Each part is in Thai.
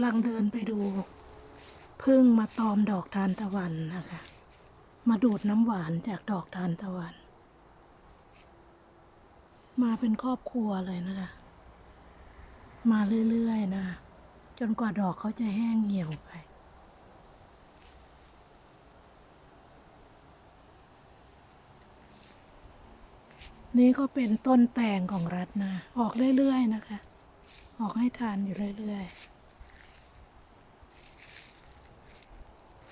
ำลังเดินไปดูพึ่งมาตอมดอกทานตะวันนะคะ มาดูดน้ำหวานจากดอกทานตะวัน มาเป็นครอบครัวเลยนะคะ มาเรื่อยๆนะจนกว่าดอกเขาจะแห้งเหี่ยวไปนี่ก็เป็นต้นแตงของรัฐนะ ออกเรื่อย ๆ นะคะ ออกให้ทานอยู่เรื่อย ๆ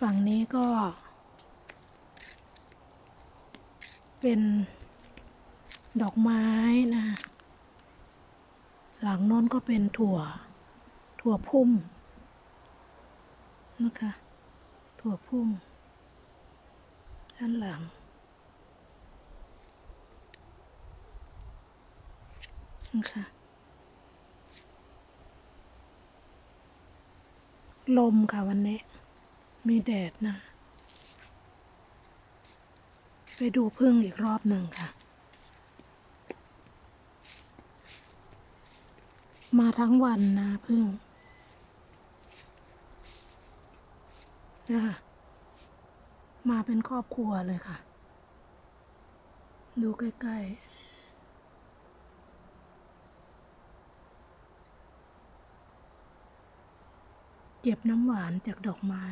ฝั่งนี้ก็ เป็นดอกไม้นะ หลังโน้นก็เป็นถั่ว ถั่วพุ่มนะคะ ถั่วพุ่ม ด้านหลัง นะคะลมค่ะวันนี้ มีแดดนะ ไปดูพึ่งอีกรอบหนึ่งค่ะ มาทั้งวันนะพึ่งนะคะมาเป็นครอบครัวเลยค่ะ ดูใกล้ ๆเก็บน้ำหวานจากดอกไม้